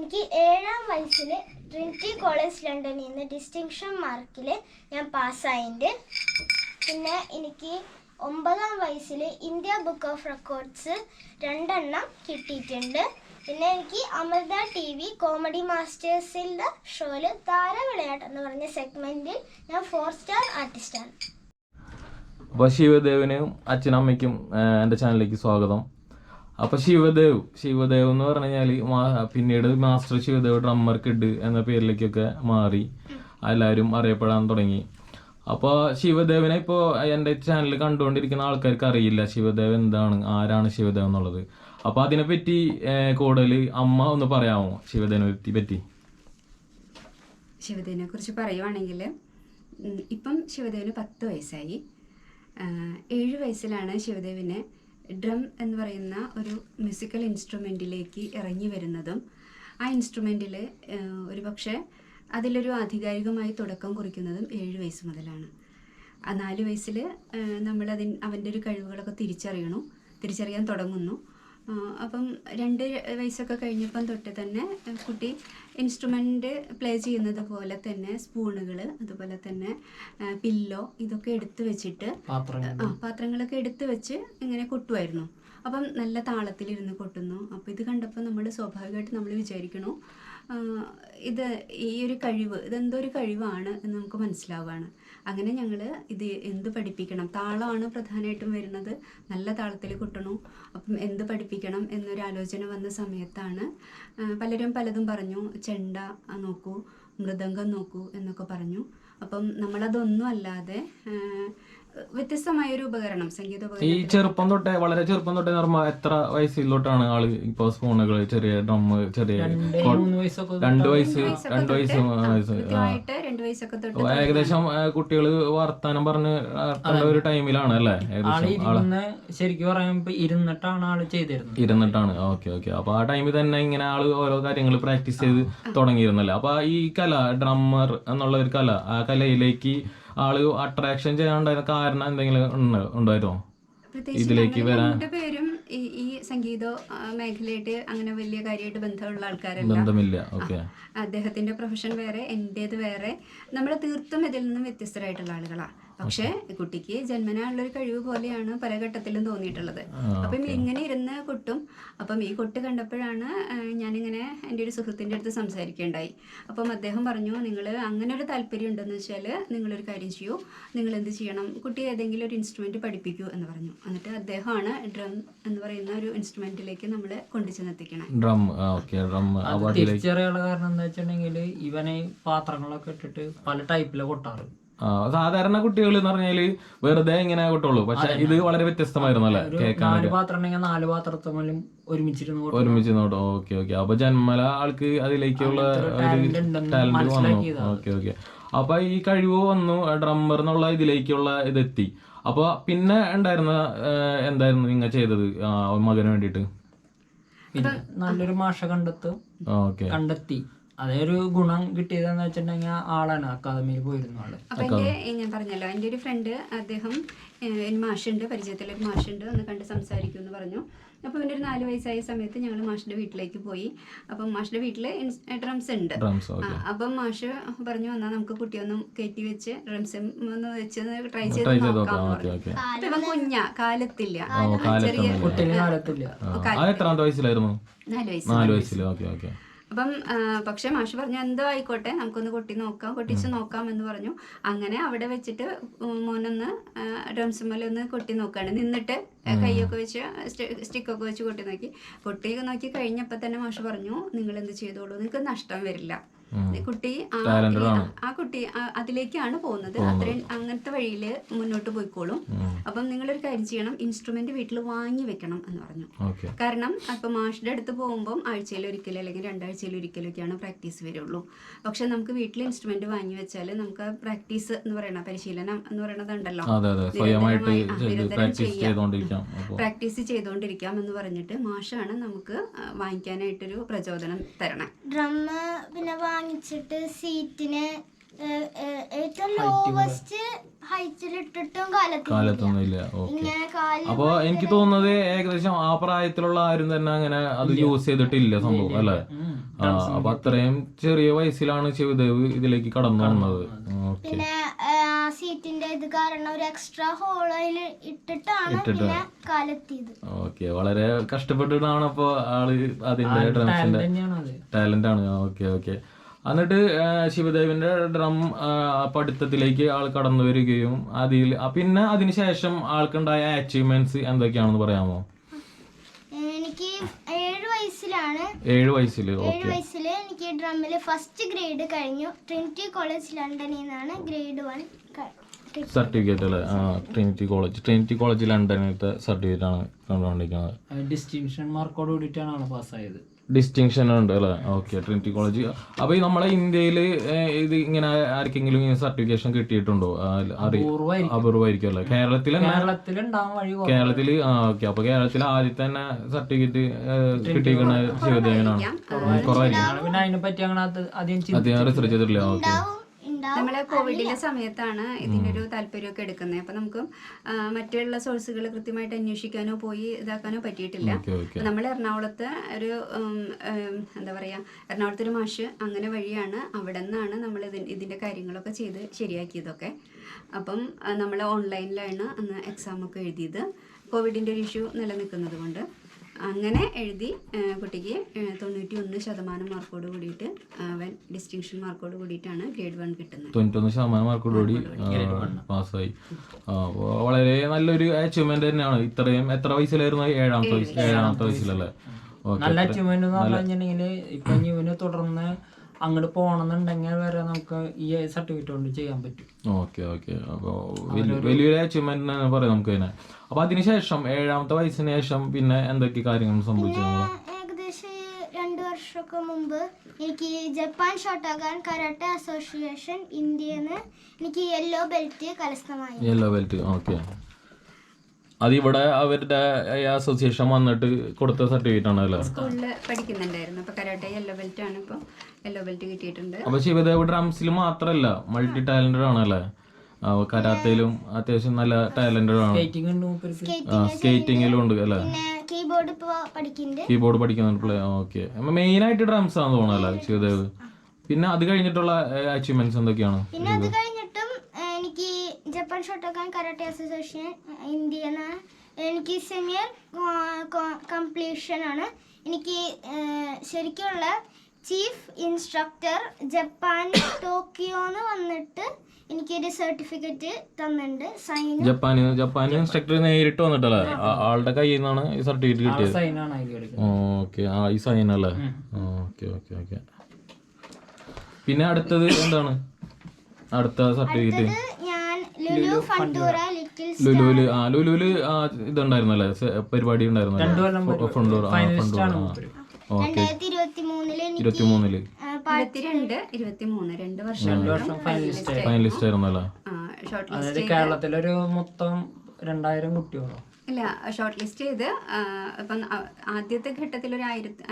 എനിക്ക് ഏഴാം വയസ്സിൽ ട്രിനിറ്റി കോളേജ് ലണ്ടനിൽ നിന്ന് ഡിസ്റ്റിങ്ഷൻ മാർക്കിൽ ഞാൻ പാസ്സായിട്ടുണ്ട് പിന്നെ എനിക്ക് ഒമ്പതാം വയസ്സിൽ ഇന്ത്യ ബുക്ക് ഓഫ് റെക്കോർഡ്സ് രണ്ടെണ്ണം കിട്ടിയിട്ടുണ്ട്. പിന്നെ എനിക്ക് അമൃത ടി വി കോമഡി മാസ്റ്റേഴ്സിന്റെ ഷോയിൽ താരവിളയാട്ടം എന്ന് പറഞ്ഞ സെഗ്മെന്റിൽ ഞാൻ ഫോർ സ്റ്റാർ ആർട്ടിസ്റ്റാണ് അപ്പോൾ ശിവദേവിനും അച്ഛനമ്മയ്ക്കും എന്റെ ചാനലിലേക്ക് സ്വാഗതം. അപ്പോൾ ശിവദേവ് ശിവദേവ് എന്ന് പറഞ്ഞു കഴിഞ്ഞാൽ പിന്നീട് മാസ്റ്റർ ശിവദേവ് ഡ്രമ്മർ കിഡ് എന്ന പേരിലേക്കൊക്കെ മാറി. എല്ലാവരും അറിയപ്പെടാൻ തുടങ്ങി. അപ്പോൾ ശിവദേവിനെ ഇപ്പോൾ എന്റെ ചാനൽ കണ്ടുകൊണ്ടിരിക്കുന്ന ആൾക്കാർക്ക് അറിയില്ല ശിവദേവ് എന്താണ് ആരാണ് ശിവദേവ് എന്നുള്ളത്. അപ്പോൾ അതിനെപ്പറ്റി കൂടുതൽ അമ്മ ഒന്ന് പറയാമോ ശിവദേവിനെ പറ്റി ശിവദേവിനെ കുറിച്ച് പറയുവാണെങ്കിൽ ഇപ്പം ശിവദേവിന് പത്ത് വയസ്സായി. ഏഴ് വയസ്സിലാണ് ശിവദേവിന് ഡ്രം എന്ന് പറയുന്ന ഒരു മ്യൂസിക്കൽ ഇൻസ്ട്രുമെന്റിലേക്ക് ഇറങ്ങി വരുന്നതും ആ ഇൻസ്ട്രുമെന്റിൽ ഒരു പക്ഷേ അതിലൊരു ആധികാരികമായി തുടക്കം കുറിക്കുന്നതും ഏഴ് വയസ്സ് മുതലാണ്. ആ നാല് വയസ്സിൽ നമ്മളതിൻ അവന്റെ ഒരു കഴിവുകളൊക്കെ തിരിച്ചറിയണു തിരിച്ചറിയാൻ തുടങ്ങുന്നു. അപ്പം രണ്ട് വയസ്സൊക്കെ കഴിഞ്ഞപ്പം തൊട്ട് തന്നെ കുട്ടി ഇൻസ്ട്രുമെന്റ് പ്ലേ ചെയ്യുന്നത് പോലെ തന്നെ സ്പൂണുകൾ അതുപോലെ തന്നെ പില്ലോ ഇതൊക്കെ എടുത്തു വെച്ചിട്ട് ആ പാത്രങ്ങളൊക്കെ എടുത്തു വെച്ച് ഇങ്ങനെ കൊട്ടുമായിരുന്നു. അപ്പം നല്ല താളത്തിലിരുന്ന് കൊട്ടുന്നു. അപ്പോൾ ഇത് കണ്ടപ്പോൾ നമ്മൾ സ്വാഭാവികമായിട്ട് നമ്മൾ വിചാരിക്കണു ഇത് ഈ ഒരു കഴിവ് ഇതെന്തോ ഒരു കഴിവാണ് എന്ന് നമുക്ക് മനസ്സിലാവുകയാണ് അങ്ങനെ ഞങ്ങൾ ഇത് എന്ത് പഠിപ്പിക്കണം? താളമാണ് പ്രധാനമായിട്ടും വരുന്നത്. നല്ല താളത്തിൽ കൊട്ടണു. അപ്പം എന്ത് പഠിപ്പിക്കണം എന്നൊരു ആലോചന വന്ന സമയത്താണ് പലരും പലതും പറഞ്ഞു. ചെണ്ട നോക്കൂ മൃദംഗം നോക്കൂ എന്നൊക്കെ പറഞ്ഞു. അപ്പം നമ്മളതൊന്നും അല്ലാതെ ആ, വ്യത്യസ്തമായൊരു ഉപകരണം സംഗീത ഈ ഉപകരണം ചെറുപ്പം തൊട്ടേ വളരെ ചെറുപ്പം തൊട്ടേ നിർമ്മ എത്ര വയസ്സിലോട്ടാണ് ആൾ ഇപ്പൊ സ്പൂണുകൾ ചെറിയ ഡ്രം ചെറിയ കൊ- രണ്ട് വയസ്സ് രണ്ട് വയസ്സ് വയസ്സ് ആ. കൃത്യമായിട്ട് രണ്ട് വയസ്സൊക്കെ തൊട്ട് ഏകദേശം കുട്ടികൾ വർത്താനം പറഞ്ഞ് ഒരു ടൈമിലാണ് അല്ലേ? ആൾ ഏകദേശം ആൾ ഇരുന്ന് ശരിക്കും പറയുമ്പോ ഇരുന്നിട്ടാണ് ആൾ ചെയ്തിരുന്നത്. ഇരുന്നിട്ടാണ്. Okay okay. അപ്പൊ ആ ടൈമിൽ തന്നെ ഇങ്ങനെ ആൾ ഓരോ കാര്യങ്ങൾ പ്രാക്ടീസ് ചെയ്ത് തുടങ്ങിയിരുന്നല്ലേ? അപ്പൊ ഈ കല ഡ്രമ്മർ എന്നുള്ള ഒരു കല ആ കലയിലേക്ക് ആൾ അട്രാക്ഷൻ ചെയ്യാണ്ടായിരുന്ന കാരണം എന്തെങ്കിലും ഉണ്ടോ ഉണ്ടായിരുന്നോ? ഇതിലേക്ക് വരാൻ രണ്ടുപേരും ഈ സംഗീത മേഖലയായിട്ട് അങ്ങനെ വലിയ കാര്യമായിട്ട് ബന്ധമുള്ള ആൾക്കാരല്ല. അദ്ദേഹത്തിന്റെ പ്രൊഫഷൻ വേറെ എന്റേത് വേറെ. നമ്മൾ തീർത്തും ഇതിൽ നിന്നും വ്യത്യസ്തരായിട്ടുള്ള ആളുകളാണ് പക്ഷേ കുട്ടിക്ക് ജന്മനാ ഉള്ളൊരു കഴിവ് പോലെയാണ് പല ഘട്ടത്തിലും തോന്നിയിട്ടുള്ളത്. അപ്പം ഇങ്ങനെ ഇരുന്ന് കൊട്ടും. അപ്പം ഈ കൊട്ട് കണ്ടപ്പോഴാണ് ഞാനിങ്ങനെ എന്റെ ഒരു സുഹൃത്തിന്റെ അടുത്ത് സംസാരിക്കുകയുണ്ടായി. അപ്പം അദ്ദേഹം പറഞ്ഞു നിങ്ങൾ അങ്ങനെ ഒരു താല്പര്യം ഉണ്ടെന്ന് വെച്ചാൽ നിങ്ങളൊരു കാര്യം ചെയ്യൂ. നിങ്ങൾ എന്ത് ചെയ്യണം? കുട്ടി ഏതെങ്കിലും ഒരു ഇൻസ്ട്രുമെന്റ് പഠിപ്പിക്കൂ എന്ന് പറഞ്ഞു. എന്നിട്ട് അദ്ദേഹമാണ് ഡ്രം എന്ന് പറയുന്ന ഒരു ഇൻസ്ട്രുമെന്റിലേക്ക് നമ്മളെ കൊണ്ടുചെന്നെത്തിക്കണം ഡ്രം ഓക്കെ ഡ്രം തിരിച്ചറിയാനുള്ള കാരണം എന്താ വെച്ചിട്ടുണ്ടെങ്കിൽ ഇവനെ പാത്രങ്ങളൊക്കെ ഇട്ടിട്ട് പല ടൈപ്പിലെ കൊട്ടാറ്. സാധാരണ കുട്ടികൾ എന്ന് പറഞ്ഞാൽ വെറുതെ ഇങ്ങനെ കൊട്ടുള്ളൂ പക്ഷെ ഇത് വളരെ വ്യത്യസ്തമായിരുന്നു അല്ലെ? കേൾക്കാൻ നാല് പാത്രം ഉണ്ടെങ്കിൽ നാല് പാത്രത്തുമ്പോഴും ഒരുമിച്ചിരുന്ന് കൊട്ടും. ഒരുമിച്ച് നോട്ട് ഓക്കെ ഓക്കെ. അപ്പൊ ജന്മല ആൾക്ക് അതിലേക്കുള്ള ഒരു talent ഉണ്ടെന്ന് ടാലന്റ് വന്നു. മനസ്സിലാക്കിയതാണ്. Okay okay. അപ്പൊ ഈ കഴിവ് വന്നു ഡ്രമ്മർ എന്നുള്ള ഇതിലേക്കുള്ള ഇതെത്തി. അപ്പൊ പിന്നെ ഉണ്ടായിരുന്ന എന്തായിരുന്നു നിങ്ങൾ ചെയ്തത് ആ, മകന് വേണ്ടിയിട്ട്? പിന്നെ നല്ലൊരു മാഷ കണ്ടെത്തും ഓക്കെ. കണ്ടെത്തി. അതേ ഒരു ഗുണം കിട്ടിയതെന്ന് വെച്ചിട്ടുണ്ടെങ്കിൽ ആളാണ് അക്കാദമിയിൽ പോയിരുന്നു ആൾ. അപ്പൊ എന്റെ ഞാൻ പറഞ്ഞല്ലോ എന്റെ ഒരു ഫ്രണ്ട് അദ്ദേഹം മാഷുണ്ട് പരിചയത്തിലൊരു മാഷുണ്ട് ഒന്ന് കണ്ട് സംസാരിക്കും എന്ന് പറഞ്ഞു. അപ്പോൾ അവന്റെ ഒരു നാല് വയസ്സായ സമയത്ത് ഞങ്ങൾ മാഷിന്റെ വീട്ടിലേക്ക് പോയി. അപ്പം മാഷിന്റെ വീട്ടിൽ ഡ്രംസ് ഉണ്ട്. അപ്പം മാഷ് പറഞ്ഞു വന്നാൽ നമുക്ക് കുട്ടിയൊന്നും കയറ്റി വെച്ച് ഡ്രംസ് ഒന്ന് വെച്ച് ട്രൈ ചെയ്ത് നോക്കാം. അപ്പൊ ഇവൻ കുഞ്ഞാ കാലത്തില്ല. ചെറിയ എത്രാമത്തെ വയസ്സിലായിരുന്നു? നാല് വയസ്സ്. നാല് വയസ്സിൽ ഓക്കെ ഓക്കെ അപ്പം പക്ഷെ മാഷ് പറഞ്ഞു എന്തോ ആയിക്കോട്ടെ നമുക്കൊന്ന് കൊട്ടി നോക്കാം കൊട്ടിച്ച് നോക്കാം എന്ന് പറഞ്ഞു. അങ്ങനെ അവിടെ വെച്ചിട്ട് മോനൊന്ന് ഡ്രംസുമ്മൽ ഒന്ന് കൊട്ടി നോക്കാണ്. നിന്നിട്ട് കൈയൊക്കെ വെച്ച് സ്റ്റിക്കൊക്കെ വെച്ച് കൊട്ടി നോക്കി. കൊട്ടി നോക്കി കഴിഞ്ഞപ്പോൾ തന്നെ മാഷ് പറഞ്ഞു നിങ്ങൾ എന്ത് ചെയ്തോളൂ? നിങ്ങൾക്ക് നഷ്ടം വരില്ല. കുട്ടി ആ കുട്ടി അതിലേക്കാണ് പോകുന്നത്. അത്രയും അങ്ങനത്തെ വഴിയിൽ മുന്നോട്ട് പോയിക്കോളും. അപ്പം നിങ്ങളൊരു കാര്യം ചെയ്യണം. ഇൻസ്ട്രുമെന്റ് വീട്ടിൽ വാങ്ങി വെക്കണം എന്ന് പറഞ്ഞു. കാരണം അപ്പം മാഷിന്റെ അടുത്ത് പോകുമ്പോൾ ആഴ്ചയിൽ ഒരിക്കൽ അല്ലെങ്കിൽ രണ്ടാഴ്ചയിൽ ഒരിക്കലൊക്കെയാണ് പ്രാക്ടീസ് വരുള്ളൂ. പക്ഷെ നമുക്ക് വീട്ടിൽ ഇൻസ്ട്രുമെന്റ് വാങ്ങി വെച്ചാൽ നമുക്ക് പ്രാക്ടീസ് എന്ന് പറയുന്ന പരിശീലനം എന്ന് പറയുന്നതുണ്ടല്ലോ. പ്രാക്ടീസ് ചെയ്തുകൊണ്ടിരിക്കാം. എന്ന് പറഞ്ഞിട്ട് മാഷാണ് നമുക്ക് വാങ്ങിക്കാനായിട്ടൊരു പ്രചോദനം തരണേ. ഡ്രമ്മ് പിന്നെ വാങ്ങിച്ചിട്ട് സീറ്റിന് ഏറ്റവും ലോവസ്റ്റ് ഹൈറ്റിൽ ഇട്ടിട്ടും ഓക്കെ അപ്പൊ എനിക്ക് തോന്നുന്നത് ഏകദേശം ആ പ്രായത്തിലുള്ള ആരും തന്നെ അങ്ങനെ അത് യൂസ് ചെയ്തിട്ടില്ല സംഭവം അല്ലെ? ആ അപ്പൊ അത്രയും ചെറിയ വയസ്സിലാണ് ശിവദേവ് ഇതിലേക്ക് കടന്നു വന്നത്. ഓക്കെ പിന്നെ ആ സീറ്റിന്റെ ഇത് കാരണം ഒരു എക്സ്ട്രാ ഹോളിൽ ഇട്ടിട്ടാണ് പിന്നെ കാലെത്തിയത്. ഓക്കെ വളരെ കഷ്ടപ്പെട്ടിട്ടാണ് അപ്പൊ ആൾ അതിന്റെ ടാലന്റ് ആണ്. ഓക്കെ ഓക്കെ എന്നിട്ട് ശിവദേവിന്റെ ഡ്രം പഠിത്തത്തിലേക്ക് ആൾ കടന്നു വരികയും അതിൽ പിന്നെ അതിനുശേഷം ആൾക്കുണ്ടായ അച്ചീവ്മെന്റ്സ് എന്തൊക്കെയാണെന്ന് പറയാമോ? എനിക്ക് ഏഴ് വയസ്സിലാണ്. ഏഴ് വയസ്സിൽ ഏഴ് വയസ്സിൽ എനിക്ക് ഡ്രമ്മിൽ ഫസ്റ്റ് ഗ്രേഡ് കഴിഞ്ഞു. ട്രിനിറ്റി കോളേജ് ലണ്ടനിൽ നിന്നാണ് ഗ്രേഡ് വൺ സർട്ടിഫിക്കറ്റ് അല്ലേ? ആ ട്രിനിറ്റി കോളേജ് ട്രിനിറ്റി കോളേജ് ലണ്ടനിലത്തെ സർട്ടിഫിക്കറ്റ് ആണ് കണ്ടുകൊണ്ടിരിക്കുന്നത്. ഡിസ്റ്റിങ്ഷൻ മാർക്കോട് കൂടിയിട്ടാണ് പാസ്സായത് ഡിസ്റ്റിങ്ഷൻ ഉണ്ട് അല്ലേ? ഓക്കെ ട്രിനിറ്റി കോളേജ് അപ്പൊ ഈ നമ്മളെ ഇന്ത്യയിൽ ഇത് ഇങ്ങനെ ആർക്കെങ്കിലും ഇങ്ങനെ സർട്ടിഫിക്കേഷൻ കിട്ടിയിട്ടുണ്ടോ? അപൂർവായിരിക്കും അപൂർവമായിരിക്കും. അല്ലേ? കേരളത്തിൽ കേരളത്തിൽ ആ ഓക്കെ. അപ്പൊ കേരളത്തിൽ ആദ്യത്തെ തന്നെ സർട്ടിഫിക്കറ്റ് കിട്ടിയിരിക്കുന്ന ശിവദേവനാണ് കുറവായിരിക്കും. അധികം റിസർച്ച് ചെയ്തിട്ടില്ല. ഓക്കെ. ഉണ്ടാവും. കോവിഡിന്റെ കോവിഡിലെ സമയത്താണ് ഇതിന്റെ ഒരു താല്പര്യമൊക്കെ എടുക്കുന്നത്. അപ്പൊ നമുക്ക് മറ്റുള്ള സോഴ്സുകൾ കൃത്യമായിട്ട് അന്വേഷിക്കാനോ പോയി ഇതാക്കാനോ പറ്റിയിട്ടില്ല. നമ്മൾ എറണാകുളത്ത് ഒരു എന്താ പറയാ എറണാകുളത്ത് ഒരു മാഷ് അങ്ങനെ വഴിയാണ് അവിടെ നിന്നാണ് നമ്മൾ ഇതിന്റെ കാര്യങ്ങളൊക്കെ ചെയ്ത് ശരിയാക്കിയതൊക്കെ. അപ്പം നമ്മൾ ഓൺലൈനിലാണ് അന്ന് എക്സാം ഒക്കെ എഴുതിയത്. കോവിഡിന്റെ ഒരു ഇഷ്യൂ നിലനിൽക്കുന്നത് കൊണ്ട് അങ്ങനെ എഴുതി കുട്ടിക്ക് തൊണ്ണൂറ്റി ഒന്ന് ശതമാനം മാർക്കോട് കൂടിയിട്ട് അവൻ ഡിസ്റ്റിങ്ഷൻ മാർക്കോട് കൂടിയിട്ടാണ് ഗ്രേഡ് വൺ കിട്ടുന്നത്. തൊണ്ണൂറ്റൊന്ന് ശതമാനം മാർക്കോട് കൂടി പാസ്സായി. വളരെ നല്ലൊരു അച്ചീവ്മെന്റ് തന്നെയാണ്. ഇത്രയും എത്ര വയസ്സിലായിരുന്നു ഏഴാമത്തെ ഏഴാമത്തെ വയസ്സിലല്ലേ? ഓക്കെ നല്ല അച്ചീവ്മെന്റ് എന്ന് പറഞ്ഞു കഴിഞ്ഞിട്ടുണ്ടെങ്കിൽ ഇപ്പൊ ഇനി ഇവന് തുടർന്ന് അങ്ങോട്ട് പോകണമെന്നുണ്ടെങ്കിൽ വരെ നമുക്ക് ഈ സർട്ടിഫിക്കറ്റ് കൊണ്ട് ചെയ്യാൻ പറ്റും. Okay okay. അപ്പോൾ വലിയൊരു അച്ചീവ്മെന്റ് തന്നെ പറയാം നമുക്ക് തന്നെ അപ്പോൾ അതിനുശേഷം ഏഴാമത്തെ വയസ്സിന് ശേഷം പിന്നെ എന്തൊക്കെ കാര്യങ്ങൾ സംഭവിച്ചു നമ്മൾ ഏകദേശം രണ്ട് വർഷമൊക്കെ മുമ്പ് എനിക്ക് ജപ്പാൻ ഷോട്ടോകാൻ കരാട്ടെ അസോസിയേഷൻ ഇന്ത്യയിൽ നിന്ന് എനിക്ക് യെല്ലോ ബെൽറ്റ് കരസ്ഥമായി. യെല്ലോ ബെൽറ്റ് ഓക്കെ അതിവിടെ അവരുടെ അസോസിയേഷൻ വന്നിട്ട് കൊടുത്ത സർട്ടിഫിക്കറ്റ് ആണ് അല്ലേ? സ്കൂളിൽ പഠിക്കുന്നുണ്ടായിരുന്നു. അപ്പോൾ കരാട്ടെ യെല്ലോ ബെൽറ്റ് ആണ് ഇപ്പോൾ യെല്ലോ ബെൽറ്റ് കിട്ടിയിട്ടുണ്ട്. അപ്പൊ ശിവദേവ് ഡ്രംസിൽ മാത്രല്ല മൾട്ടി ടാലന്റഡ് ആണ് അല്ലേ? കരാത്തയിലും അത്യാവശ്യം നല്ല ടാലന്റഡ് ആണ്. സ്കേറ്റിംഗിലും ഉണ്ട് മൂപ്പർക്ക്. സ്കേറ്റിങ്ങിലും ഉണ്ട് അല്ലേ? കീബോർഡ് ഇപ്പോൾ പഠിക്കുന്നുണ്ട്. കീബോർഡ് പഠിക്കുന്നുണ്ട് പ്ലേ ഓക്കെ മെയിൻ ആയിട്ട് ഡ്രംസ് ആണെന്ന് തോന്നുന്നല്ലേ ശിവദേവ് പിന്നെ അത് കഴിഞ്ഞിട്ടുള്ള അച്ചീവ്മെന്റ്സ് എന്തൊക്കെയാണ് പിന്നെ അത് കഴിഞ്ഞിട്ടും ഏഹ്, എനിക്ക് Japan Shotokan karate association India എന്ന എനിക്ക് സെമിയർ കംപ്ലീഷൻ ആണ്. എനിക്ക് ശരിക്കുള്ള ചീഫ് ഇൻസ്ട്രക്ടർ ജപ്പാൻ ടോക്കിയോന്ന് വന്നിട്ട് എനിക്കൊരു സർട്ടിഫിക്കറ്റ് തന്നിട്ടുണ്ട്. സൈൻ ജപ്പാനിൽ ജപ്പാനിൽ ഇൻസ്ട്രക്ടർ നേരിട്ട് വന്നിട്ടല്ലേ? ആളുടെ കയ്യിൽ നിന്നാണ് ഈ സർട്ടിഫിക്കറ്റ് കിട്ടിയത്. ഓക്കെ. ആ ഈ സൈൻ അല്ലേ? Okay okay okay. പിന്നെ അടുത്തത് എന്താണ്? അടുത്ത സർട്ടിഫിക്കറ്റ്. ലുലുവിൽ ആ ലുലുവിൽ ആ ഇതുണ്ടായിരുന്നല്ലേ പരിപാടി ഉണ്ടായിരുന്നല്ലേ. ഫണ്ടൂർ ആ ഫൈനലിസ്റ്റ് ഫണ്ടൂർ ആ. ഓക്കെ. കേരളത്തിലൊരു മൊത്തം രണ്ടായിരം കുട്ടികളോ? ഇല്ല ഷോർട്ട് ലിസ്റ്റ് ചെയ്ത് ഇപ്പം ആദ്യത്തെ ഘട്ടത്തിൽ ഒരു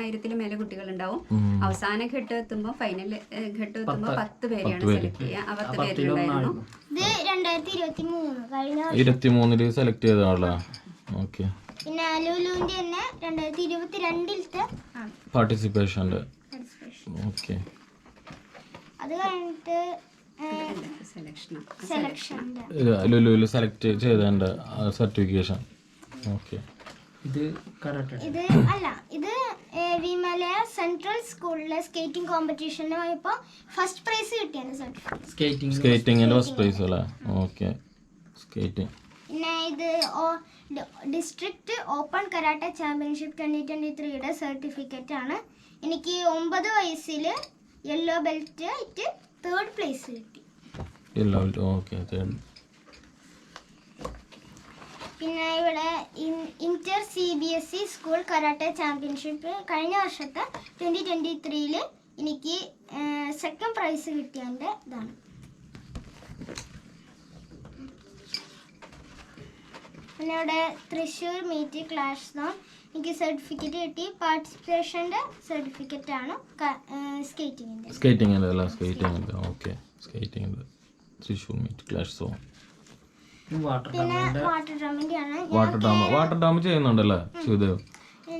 ആയിരത്തി മേലെ കുട്ടികൾ ഉണ്ടാവും അവസാന ഘട്ടം എത്തുമ്പോൾ ഫൈനൽ ഘട്ടം എത്തുമ്പോൾ പത്ത്. പേരെയാണ് സെലക്ട് ചെയ്യുക. ആ പത്ത് പേരിലുണ്ടായിരുന്നു ഇത് രണ്ടായിരത്തി ഇരുപത്തി മൂന്ന് കഴിഞ്ഞ വർഷം. ഇരുപത്തി മൂന്നിൽ സെലക്ട് ചെയ്തതാണല്ലേ. ഓക്കെ. പിന്നെ ലുലുവിന്റെ തന്നെ രണ്ടായിരത്തി ഇരുപത്തിരണ്ടിലത്തെ പാർട്ടിസിപ്പേഷൻ ഓക്കെ. അത് കഴിഞ്ഞിട്ട് സെലക്ഷൻ ലുലുവിൽ സെലക്ട് ചെയ്തതിന്റെ സർട്ടിഫിക്കേഷൻ ഇത് ഇത് അല്ല ഇത് വിമലയ സെൻട്രൽ സ്കൂളിലെ സ്കേറ്റിംഗ് കോമ്പറ്റീഷന് പോയപ്പോൾ ഫസ്റ്റ് പ്രൈസ് കിട്ടിയാണ് സർട്ടിഫിക്കറ്റ് സ്കേറ്റിംഗ് സ്കേറ്റിങ്ങിന്റെ ഫസ്റ്റ് പ്രൈസ് അല്ലേ? ഓക്കെ. സ്കേറ്റിംഗ് പിന്നെ ഇത് district open karate championship twenty twenty ത്രീയുടെ സർട്ടിഫിക്കറ്റ് ആണ് എനിക്ക് ഒമ്പത് വയസ്സിൽ യെല്ലോ ബെൽറ്റ് ആയിട്ട് തേർഡ് പ്ലേസ് കിട്ടി. എല്ലാ ഓക്കെ പിന്നെ ഇവിടെ inter C B S E school karate championship കഴിഞ്ഞ വർഷത്തെ ട്വന്റി ട്വന്റി ത്രീയിൽ എനിക്ക് സെക്കൻഡ് പ്രൈസ് കിട്ടിയതിന്റെ ഇതാണ്. പിന്നെ ഇവിടെ തൃശ്ശൂർ മീറ്റ് ക്ലാഷ് സോൺ എനിക്ക് സർട്ടിഫിക്കറ്റ് കിട്ടി. പാർട്ടിസിപ്പേഷന്റെ സർട്ടിഫിക്കറ്റ് ആണ് സ്കേറ്റിംഗിന്റെ സ്കേറ്റിംഗ് അല്ല? സ്കേറ്റിങ്ങിന്റെ okay skating Thrissur meet clash zone water പിന്നെ വാട്ടർ ഡ്രമ്മിന്റെ ആണ് വാട്ടർ ഡാം വാട്ടർ ഡാം ചെയ്യുന്നുണ്ടല്ലേ ശിവദേവ്